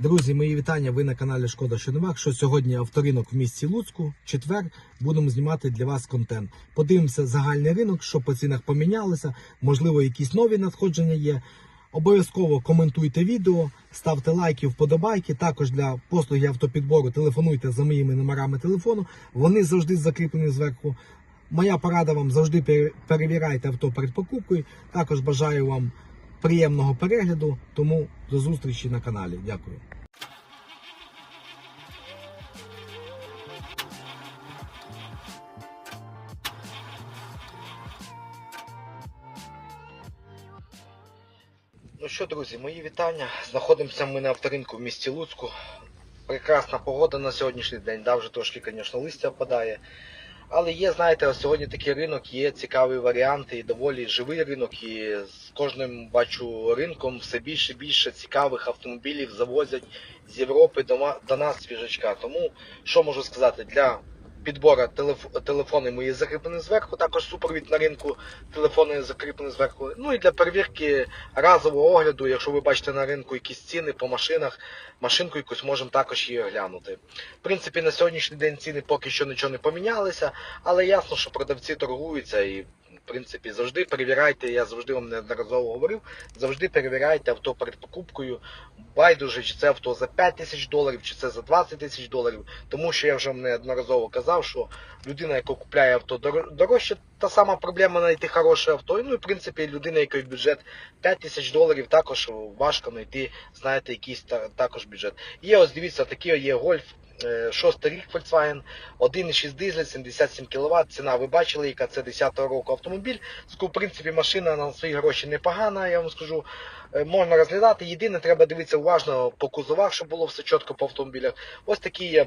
Друзі, мої вітання. Ви на каналі Шкода Щоневак. Що сьогодні авторинок в місті Луцьку. Четвер будемо знімати для вас контент. Подивимося загальний ринок, що по цінах помінялося. Можливо, якісь нові надходження є. Обов'язково коментуйте відео, ставте лайки, вподобайки. Також для послуги автопідбору телефонуйте за моїми номерами телефону. Вони завжди закріплені зверху. Моя порада вам завжди пере- перевіряйте авто перед покупкою. Також бажаю вам приємного перегляду. Тому до зустрічі на каналі. Дякую. Ну що, друзі, мої вітання. Знаходимося ми на авторинку в місті Луцьку. Прекрасна погода на сьогоднішній день. Да, вже трошки, звісно, листя впадає. Але є, знаєте, сьогодні такий ринок, є цікаві варіанти і доволі живий ринок. І з кожним бачу ринком все більше і більше цікавих автомобілів завозять з Європи до, нас свіжачка. Тому що можу сказати, для підбору телеф- телефони мої закріплені зверху, також супровід на ринку телефони закріплені зверху. Ну і для перевірки разового огляду, якщо ви бачите на ринку якісь ціни по машинах, машинку якусь можемо також її оглянути. В принципі, на сьогоднішній день ціни поки що нічого не помінялися, але ясно, що продавці торгуються і. В принципі, завжди перевіряйте, я завжди вам неодноразово говорив, завжди перевіряйте авто перед покупкою. Байдуже, чи це авто за 5 тисяч доларів, чи це за 20 тисяч доларів. Тому що я вже вам неодноразово казав, що людина, яка купляє авто дорожче, та сама проблема знайти хороше авто. Ну і в принципі людина, якої бюджет 5 тисяч доларів, також важко знайти, знаєте, якийсь також бюджет. Є ось дивіться, такий є гольф. Е, Шостий рік Volkswagen, 1,6 дизель, 77 кВт. Ціна ви бачили, яка це 10-го року автомобіль. В принципі, машина на свої гроші непогана, я вам скажу. Е, Можна розглядати. Єдине, треба дивитися уважно по кузовах, щоб було все чітко по автомобілях. Ось такі є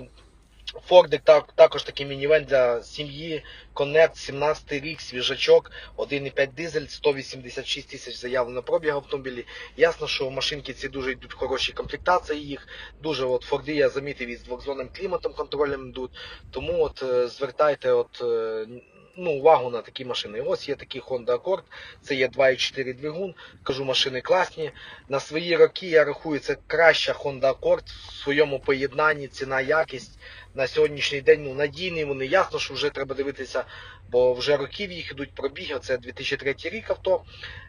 Фордик, так, також такий мінівен для сім'ї. Конект, 17 рік, свіжачок, 1,5 дизель, 186 тисяч заявлено пробіг автомобілі. Ясно, що машинки ці дуже йдуть хороші комплектації їх. Дуже от Форди я замітив із двохзонним кліматом контролем йдуть. Тому от е, звертайте от, е, ну, увагу на такі машини. Ось є такий Honda Accord, це є 2,4 двигун. Кажу, машини класні. На свої роки я рахую, це краща Honda Accord в своєму поєднанні, ціна, якість. На сьогоднішній день ну, надійний вони. Ясно, що вже треба дивитися, бо вже років їх ідуть пробіги. Це 2003 рік авто.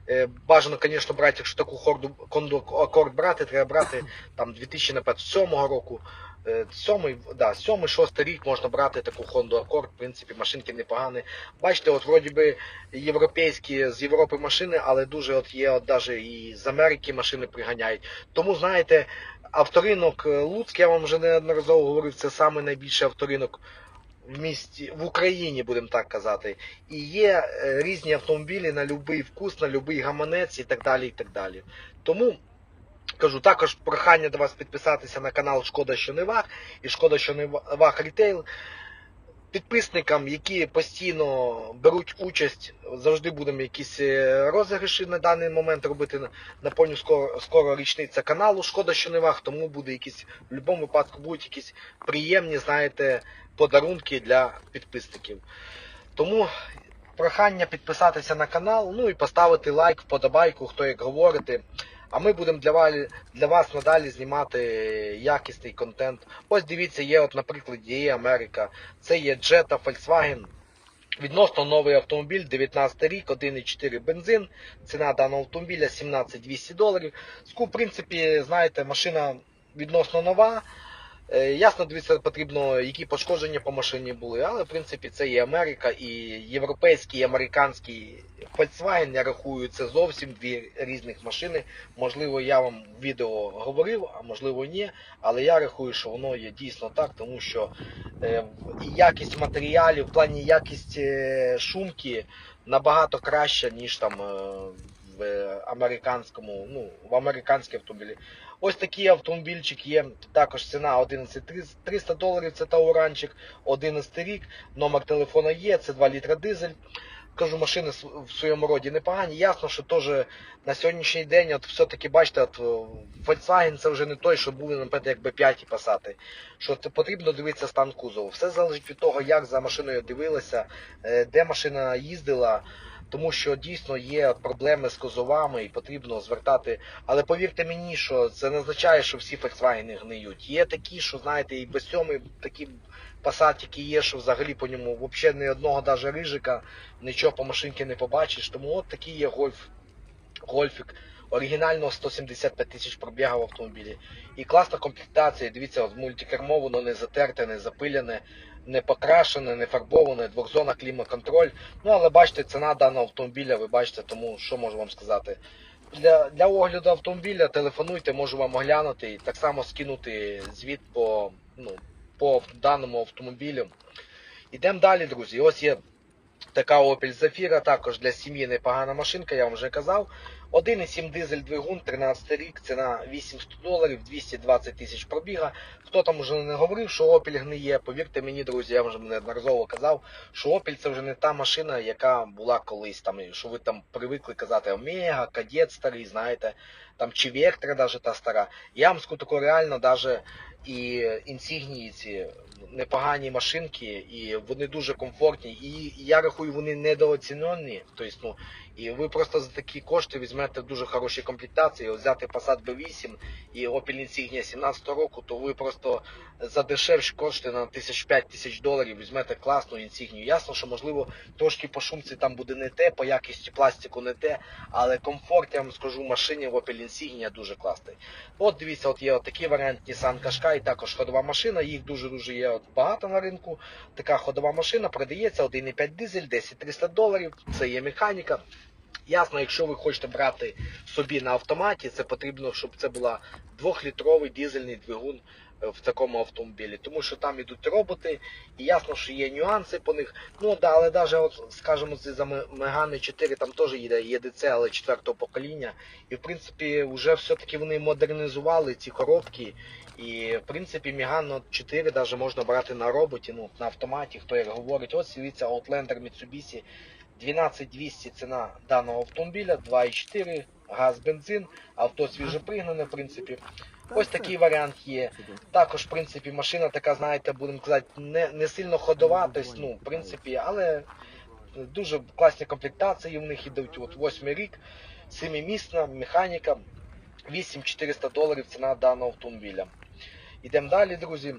Е, Бажано, звісно, брати, якщо таку Honda Accord брати, треба брати там 2007 року. Е, Сьомий, да, сьомий, шостий рік можна брати таку Honda Accord, в принципі, машинки непогані. Бачите, от вроді би європейські з Європи машини, але дуже от є от даже і з Америки машини приганяють. Тому знаєте, авторинок е, Луцьк, я вам вже неодноразово говорив, це саме найбільший авторинок в місті в Україні, будемо так казати. І є е, різні автомобілі на будь-який вкус, на будь-який гаманець і так далі. і так далі. Тому кажу, також прохання до вас підписатися на канал Шкода що не вах і Шкода що не вах Рітейл. Підписникам, які постійно беруть участь, завжди будемо якісь е, розіграші на даний момент робити. Напомню, скоро, скоро річниця каналу. Шкода, що не вах, тому буде якісь в будь-якому випадку будуть якісь приємні, знаєте, подарунки для підписників. Тому прохання підписатися на канал, ну і поставити лайк, вподобайку, хто як говорити. А ми будемо для вас, для вас надалі знімати якісний контент. Ось дивіться, є, от, наприклад, є Америка, це є Jetta Volkswagen. Відносно новий автомобіль, 19 рік, 1,4 бензин. Ціна даного автомобіля 17 200 доларів. Ску, в принципі, знаєте, машина відносно нова. Е, Ясно, дивіться, потрібно, які пошкодження по машині були, але в принципі це і Америка, і європейський, і американський Volkswagen, я рахую, це зовсім дві різних машини. Можливо, я вам відео говорив, а можливо ні. Але я рахую, що воно є дійсно так, тому що е, якість матеріалів, в плані якість е, шумки набагато краща, ніж там американському, ну, в американській автомобілі. Ось такий автомобільчик є. Також ціна 11 300 доларів. Це тауранчик, 11 рік. Номер телефона є. Це 2 літра дизель. Кажу, машини в своєму роді непогані. Ясно, що теж на сьогоднішній день, от все-таки бачите, от Volkswagen це вже не той, що були, наприклад, якби 5 пасати. Що потрібно дивитися стан кузову. Все залежить від того, як за машиною дивилися, е, де машина їздила. Тому що дійсно є проблеми з козовами і потрібно звертати. Але повірте мені, що це не означає, що всі Volkswagen гниють. Є такі, що знаєте, і без цьому такі пасатики є, що взагалі по ньому взагалі ні одного даже рижика, нічого по машинці не побачиш. Тому от такий є гольф, гольфік. Оригінально 175 тисяч пробігав в автомобілі. І класна комплектація. Дивіться, от мультикермо, воно не затерте, не запилене, не покрашене, не фарбоване, двохзона клімат-контроль. Ну, але бачите, ціна даного автомобіля, ви бачите, тому що можу вам сказати. Для, для огляду автомобіля телефонуйте, можу вам оглянути і так само скинути звіт по, ну, по даному автомобілю. Ідемо далі, друзі. Ось є така Opel Zafira, також для сім'ї непогана машинка, я вам вже казав. 1,7 дизель двигун, 13 рік, ціна 800 доларів, 220 тисяч пробіга. Хто там уже не говорив, що Opel гниє, повірте мені, друзі, я вже неодноразово казав, що Opel це вже не та машина, яка була колись, там, що ви там привикли казати Омега, Кадет старий, знаєте, там чи Вектра даже та стара. Я вам скажу тако реально даже і інсігнії ці непогані машинки, і вони дуже комфортні. І я рахую, вони недооцінені. Тобто, ну, і ви просто за такі кошти візьмете дуже хороші комплектації. Взяти Passat B8 і Opel Insignia 17 року, то ви просто за дешевші кошти на тисяч п'ять тисяч доларів візьмете класну інсігнію. Ясно, що можливо трошки по шумці там буде не те, по якісті пластику не те, але комфорт, я вам скажу, машині в Opel Insignia дуже класний. От дивіться, от є от такий варіант Nissan Qashqai, також ходова машина, їх дуже-дуже є от багато на ринку. Така ходова машина продається 1,5 дизель, 10-300 доларів, це є механіка. Ясно, якщо ви хочете брати собі на автоматі, це потрібно, щоб це була двохлітровий дизельний двигун е, в такому автомобілі, тому що там ідуть роботи, і ясно, що є нюанси по них. Ну да, але навіть, от, скажімо, за Мегани 4 там теж їде ЄДЦ, але четвертого покоління. І в принципі, вже все-таки вони модернізували ці коробки. І в принципі Megane 4 даже можна брати на роботі, ну на автоматі, хто як говорить. Ось дивіться, Outlander Mitsubishi 12200 ціна даного автомобіля, 2,4, газ, бензин, авто свіжопригнане, в принципі. Ось такий варіант є. Також, в принципі, машина така, знаєте, будемо казати, не, не сильно ходова, тобто, ну, в принципі, але дуже класні комплектації в них ідуть. От 8 рік, 7-місна, механіка, 8400 доларів ціна даного автомобіля. Ідемо далі, друзі.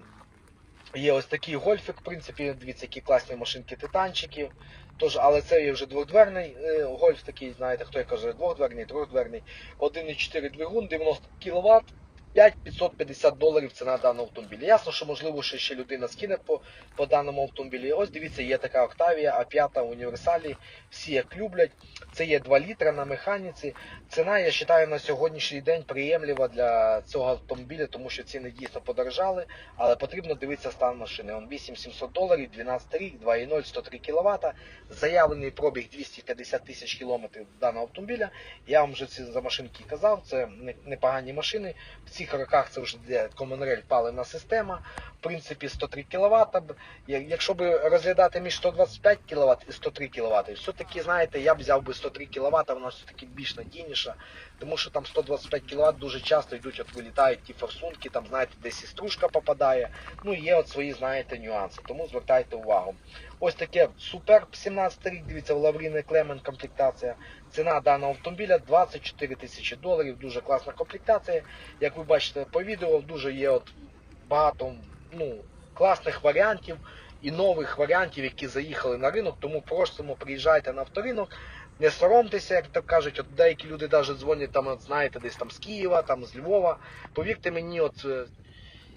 Є ось такий гольфик, в принципі, дивіться, які класні машинки титанчиків. Тож, але це є вже двохдверний е, гольф такий, знаєте, хто я каже, двохдверний, трьохдверний. 1,4 двигун, 90 кВт, 5550 доларів ціна даного автомобіля. Ясно, що можливо, що ще людина скине по, по даному автомобілі. Ось дивіться, є така Octavia А5 універсалі. Всі як люблять. Це є 2 літра на механіці. Ціна, я вважаю, на сьогоднішній день приємлива для цього автомобіля, тому що ціни дійсно подорожали, але потрібно дивитися стан машини. Он 8700 доларів, 12 рік, 2,0, 103 кВт. Заявлений пробіг 250 тисяч кілометрів даного автомобіля. Я вам вже ці за машинки казав, це непогані машини. В цих роках це вже йде Common паливна система. В принципі, 103 кВт. Якщо би розглядати між 125 кВт і 103 кВт, все-таки, знаєте, я б взяв би 103 кВт, вона все-таки більш надійніша, тому що там 125 кВт дуже часто йдуть, от вилітають ті форсунки, там, знаєте, десь і стружка попадає. Ну, є от свої, знаєте, нюанси, тому звертайте увагу. Ось таке Суперб 17 рік, дивіться, в Лавріни Клемен комплектація. Ціна даного автомобіля 24 тисячі доларів, дуже класна комплектація. Як ви бачите по відео, дуже є от багато ну, класних варіантів і нових варіантів, які заїхали на ринок. Тому просимо, приїжджайте на авторинок. Не соромтеся, як то кажуть, от деякі люди навіть дзвонять там, от, знаєте, десь там з Києва, там з Львова. Повірте мені, от е,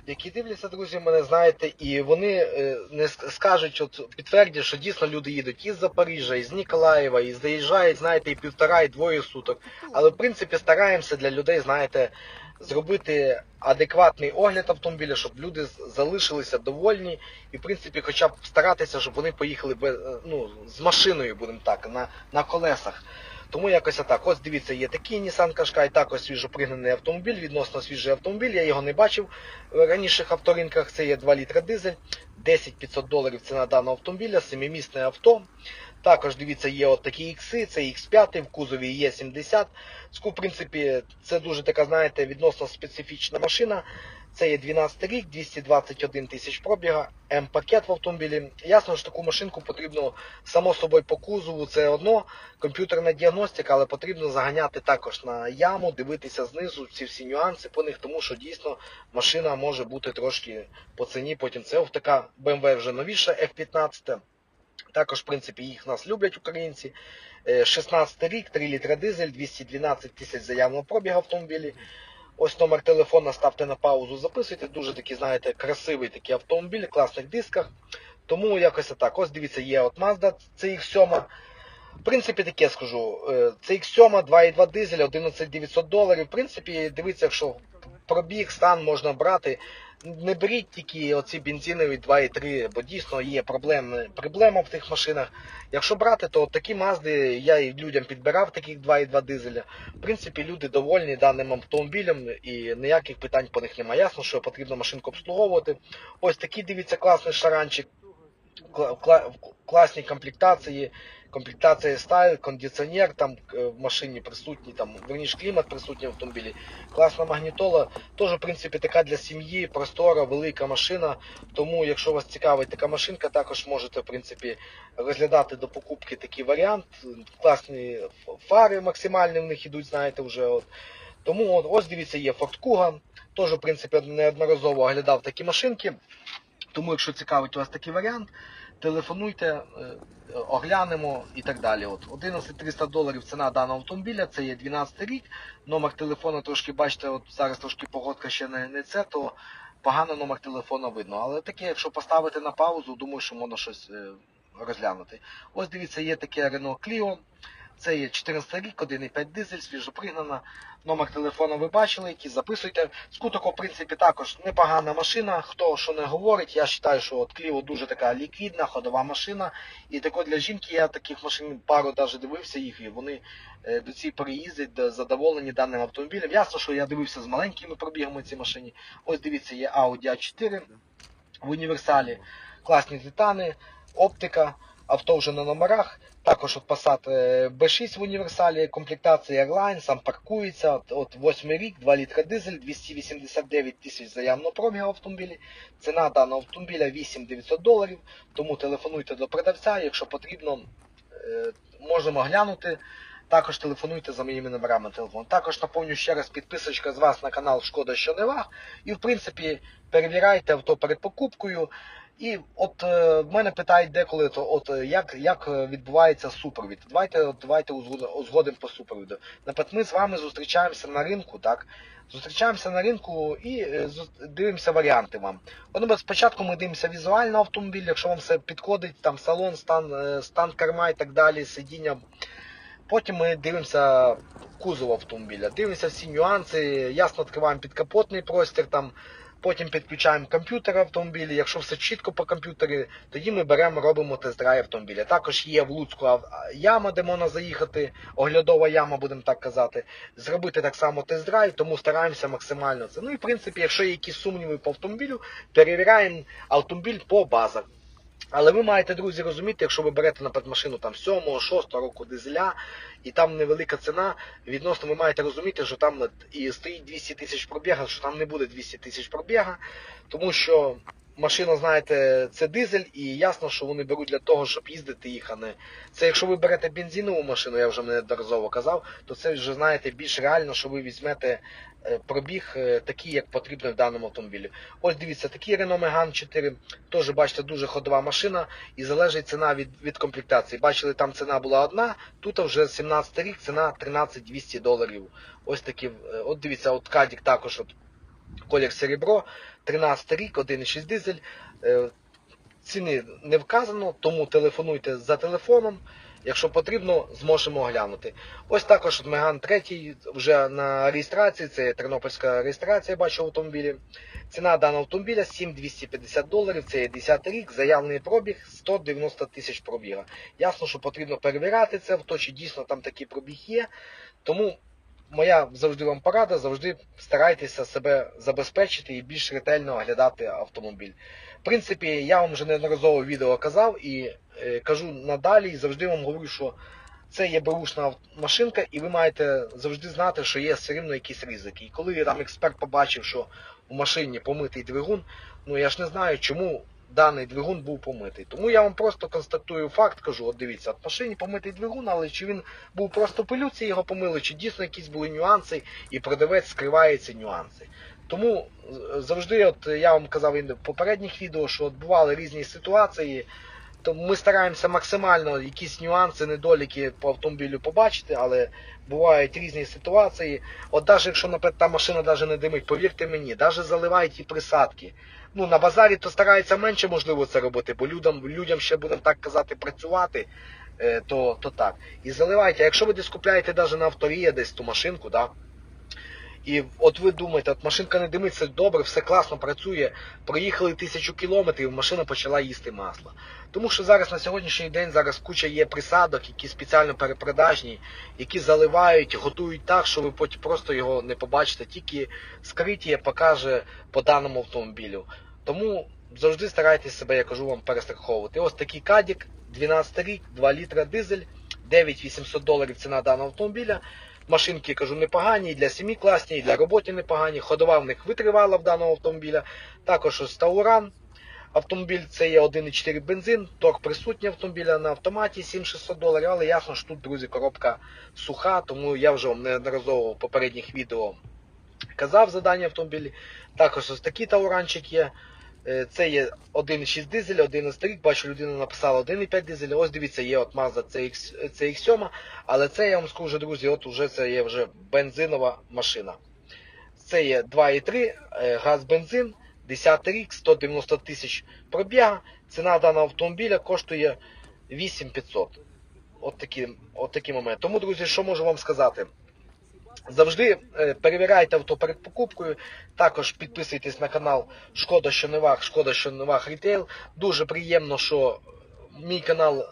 які дивляться, друзі, мене знаєте, і вони е, не скажуть, от підтвердять, що дійсно люди їдуть із Запоріжжя, із Ніколаєва, і заїжджають, знаєте, і півтора, і двоє суток. Але в принципі стараємося для людей, знаєте, зробити адекватний огляд автомобіля, щоб люди залишилися довольні, і в принципі, хоча б старатися, щоб вони поїхали без, е, ну, з машиною, будемо так, на, на колесах. Тому якось так. Ось дивіться, є такий Nissan Qashqai, також свіжопригнаний автомобіль, відносно свіжий автомобіль. Я його не бачив в раніших авторинках. Це є 2 літра дизель, 10 500 доларів ціна даного автомобіля, семимісне авто. Також дивіться, є от такі ікси, це X5 в кузові є 70. В принципі, це дуже така, знаєте, відносно специфічна машина. Це є 12 рік, 221 тисяч пробіга, М-пакет в автомобілі. Ясно, що таку машинку потрібно само собою по кузову, це одно, комп'ютерна діагностика, але потрібно заганяти також на яму, дивитися знизу ці всі нюанси по них, тому що дійсно машина може бути трошки по ціні. Потім це така BMW вже новіша F15. Також, в принципі, їх нас люблять українці. Е, 16 рік, 3 літра дизель, 212 тисяч заявного пробігу автомобілі. Ось номер телефона ставте на паузу, записуйте. Дуже такий, знаєте, красивий такий автомобіль, класних дисках. Тому якось так. Ось дивіться, є от Mazda CX-7. В принципі, таке скажу. е, CX-7, 2,2 дизель, 11 900 доларів. В принципі, дивіться, якщо пробіг, стан можна брати. Не беріть тільки оці бензинові 2,3, бо дійсно є проблеми, проблема в тих машинах. Якщо брати, то такі мазди я і людям підбирав таких 2,2 дизеля. В принципі, люди довольні даним автомобілем і ніяких питань по них немає. Ясно, що потрібно машинку обслуговувати. Ось такий дивіться класний шаранчик, кла- кла- класні комплектації, комплектація стайл, кондиціонер там е, в машині присутній, там верніше клімат присутній в автомобілі. Класна магнітола. Теж, в принципі, така для сім'ї, простора, велика машина. Тому, якщо вас цікавить така машинка, також можете, в принципі, розглядати до покупки такий варіант. Класні фари максимальні в них ідуть, знаєте, вже. От. Тому от, ось дивіться, є Ford Kuga. Теж, в принципі, неодноразово оглядав такі машинки. Тому, якщо цікавить у вас такий варіант, телефонуйте, е, оглянемо і так далі. От 11 300 доларів ціна даного автомобіля, це є 12 рік. Номер телефону трошки бачите, от зараз трошки погодка ще не, не це, то погано номер телефону видно. Але таке, якщо поставити на паузу, думаю, що можна щось е, розглянути. Ось дивіться, є таке Renault Clio. Це є 14 рік, 1,5 дизель, свіжопригнана. Номер телефону ви бачили, який записуйте. Скутоко, в принципі, також непогана машина. Хто що не говорить, я вважаю, що от Clio дуже така ліквідна, ходова машина. І тако для жінки я таких машин пару навіть дивився їх, і вони е, до цієї переїздять, задоволені даним автомобілем. Ясно, що я дивився з маленькими пробігами ці машині. Ось дивіться, є Audi A4 в універсалі, класні титани, оптика, авто вже на номерах. Також от Passat е, B6 в універсалі, комплектація Airline, сам паркується. От, от 8 рік, 2 літра дизель, 289 тисяч заявного пробігу автомобілі. Ціна даного автомобіля 8900 доларів. Тому телефонуйте до продавця, якщо потрібно, е, можемо глянути. Також телефонуйте за моїми номерами телефону. Також напомню ще раз підписочка з вас на канал Шкода що не ваг. І в принципі перевіряйте авто перед покупкою. І от е, мене питають деколи, то от е, як, як е, відбувається супровід. Давайте от, давайте узгодимо по супровіду. Наприклад, ми з вами зустрічаємося на ринку, так? Зустрічаємося на ринку і е, дивимося варіанти вам. От, спочатку ми дивимося візуально автомобіль, якщо вам все підходить, там салон, стан, е, стан керма і так далі, сидіння. Потім ми дивимося кузов автомобіля, дивимося всі нюанси, ясно відкриваємо підкапотний простір, там, потім підключаємо комп'ютер автомобілі. Якщо все чітко по комп'ютері, тоді ми беремо, робимо тест-драйв автомобіля. Також є в Луцьку яма, де можна заїхати, оглядова яма, будемо так казати, зробити так само тест-драйв, тому стараємося максимально це. Ну і в принципі, якщо є якісь сумніви по автомобілю, перевіряємо автомобіль по базах. Але ви маєте, друзі, розуміти, якщо ви берете наприклад, машину там 7 6 року дизеля, і там невелика ціна, відносно ви маєте розуміти, що там і стоїть 200 тисяч пробіга, що там не буде 200 тисяч пробіга, тому що машина, знаєте, це дизель, і ясно, що вони беруть для того, щоб їздити їх, а не це якщо ви берете бензинову машину, я вже неодноразово казав, то це вже знаєте більш реально, що ви візьмете е, пробіг е, такий, як потрібно в даному автомобілі. Ось дивіться, такий Renault Megane 4, теж бачите, дуже ходова машина і залежить ціна від, від комплектації. Бачили, там ціна була одна, тут вже 17 рік, ціна 13 200 доларів. Ось такі, е, от дивіться, от Кадік також от колір серебро, 13 рік, 1,6 дизель. Е, Ціни не вказано, тому телефонуйте за телефоном. Якщо потрібно, зможемо оглянути. Ось також Меган 3 вже на реєстрації, це тернопільська реєстрація, бачу в автомобілі. Ціна даного автомобіля 7250 доларів, це є 10 рік, заявлений пробіг 190 тисяч пробіга. Ясно, що потрібно перевіряти це авто, чи дійсно там такий пробіг є. Тому моя завжди вам порада, завжди старайтеся себе забезпечити і більш ретельно оглядати автомобіль. В принципі, я вам вже неодноразово відео казав і е, кажу надалі, і завжди вам говорю, що це є беушна машинка, і ви маєте завжди знати, що є все рівно якісь ризики. І коли там експерт побачив, що у машині помитий двигун, ну я ж не знаю, чому даний двигун був помитий. Тому я вам просто констатую факт, кажу, от дивіться, от машині помитий двигун, але чи він був просто пилюці, його помили, чи дійсно якісь були нюанси, і продавець скриває ці нюанси. Тому завжди, от я вам казав і в попередніх відео, що от бували різні ситуації. То ми стараємося максимально якісь нюанси, недоліки по автомобілю побачити, але бувають різні ситуації. От навіть якщо, наприклад, та машина навіть не димить, повірте мені, навіть заливають ті присадки. Ну, на базарі то стараються менше можливо це робити, бо людям, людям ще будемо так казати працювати, е, то, то так. І заливайте. А якщо ви десь купляєте навіть на авторія десь ту машинку, да, і от ви думаєте, от машинка не димить, все добре, все класно працює. Проїхали тисячу кілометрів, машина почала їсти масло. Тому що зараз на сьогоднішній день зараз куча є присадок, які спеціально перепродажні, які заливають, готують так, що ви потім просто його не побачите, тільки скриття покаже по даному автомобілю. Тому завжди старайтесь себе, я кажу вам, перестраховувати. Ось такий кадік, 12 рік, 2 літра дизель, 9800 доларів ціна даного автомобіля. Машинки, кажу, непогані, і для сім'ї класні, і для роботи непогані. Ходова в них витривала в даного автомобіля. Також ось Тауран. Автомобіль це є 1,4 бензин, торг присутній автомобіля на автоматі 7600 доларів, але ясно, що тут, друзі, коробка суха, тому я вже вам неодноразово в попередніх відео казав за дані автомобілі. Також ось такий тауранчик є. Е, Це є 1,6 дизель, 11 рік. Бачу, людина написала 1,5 дизель. Ось дивіться, є от Mazda CX, CX7, але це я вам скажу, друзі, от уже це є вже бензинова машина. Це є 2,3 е, газ бензин, 10 рік, 190 тисяч пробіга. Ціна даного автомобіля коштує 8500. От такі, от. Тому, друзі, що можу вам сказати? Завжди е, перевіряйте авто перед покупкою. Також підписуйтесь на канал Шкода що не вах, Шкода що не вах Рітейл. Дуже приємно, що мій канал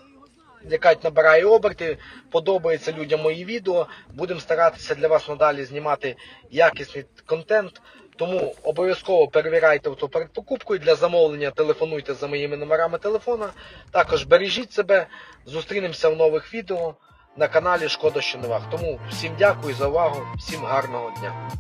якать набирає оберти. Подобається людям мої відео. Будемо старатися для вас надалі знімати якісний контент. Тому обов'язково перевіряйте авто перед покупкою. Для замовлення телефонуйте за моїми номерами телефона. Також бережіть себе. Зустрінемося в нових відео на каналі Шкода що не ваг. Тому всім дякую за увагу, всім гарного дня.